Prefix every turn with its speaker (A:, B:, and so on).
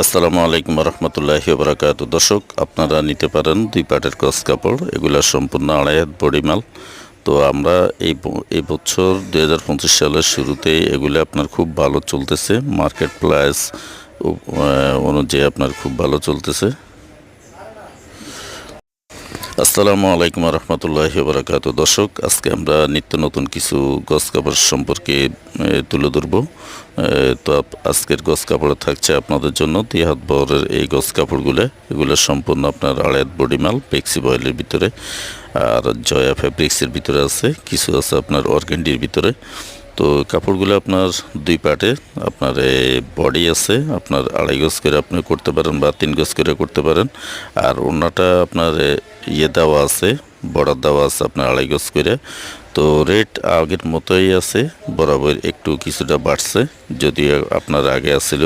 A: আসসালামু আলাইকুম রহমতুল্লাহি বরাকাত দর্শক, আপনারা নিতে পারেন দুই পাটের কস কাপড়, এগুলো সম্পূর্ণ আড়াই হাত বডি মাল। তো আমরা এই এই বছর দুই হাজার পঁচিশ সালের শুরুতে এগুলো আপনার খুব ভালো চলতেছে। মার্কেট প্রাইস অনুযায়ী আপনার খুব ভালো চলতেছে। আসসালামু আলাইকুম রহমতুল্লাহি বরাকাত দর্শক, আজকে আমরা নিত্য নতুন কিছু গছ কাপড় সম্পর্কে তুলে ধরবো। তো আজকের গছ কাপড় থাকছে আপনাদের জন্য দুই হাত বহরের এই গছ কাপড়গুলো। এগুলো সম্পূর্ণ আপনার আড়াই বডি মাল পেক্সি বয়েলের ভিতরে। আর জয়া ফ্যাব্রিক্সের ভিতরে আছে, কিছু আছে আপনার অর্গেন্ডির ভিতরে। তো কাপড়গুলো আপনার দুই পার্টে আপনার বডি আছে, আপনার আড়াই গজ করে আপনি করতে পারেন বা তিন গজ করে করতে পারেন। আর অন্যটা আপনার ইয়ে দেওয়া আছে, বর্ডার দেওয়া আছে আপনার আড়াই গজ করে। তো রেট আগের মতোই আছে, বরাবর একটু কিছুটা বাড়ছে যদি আপনার আগে আসছিল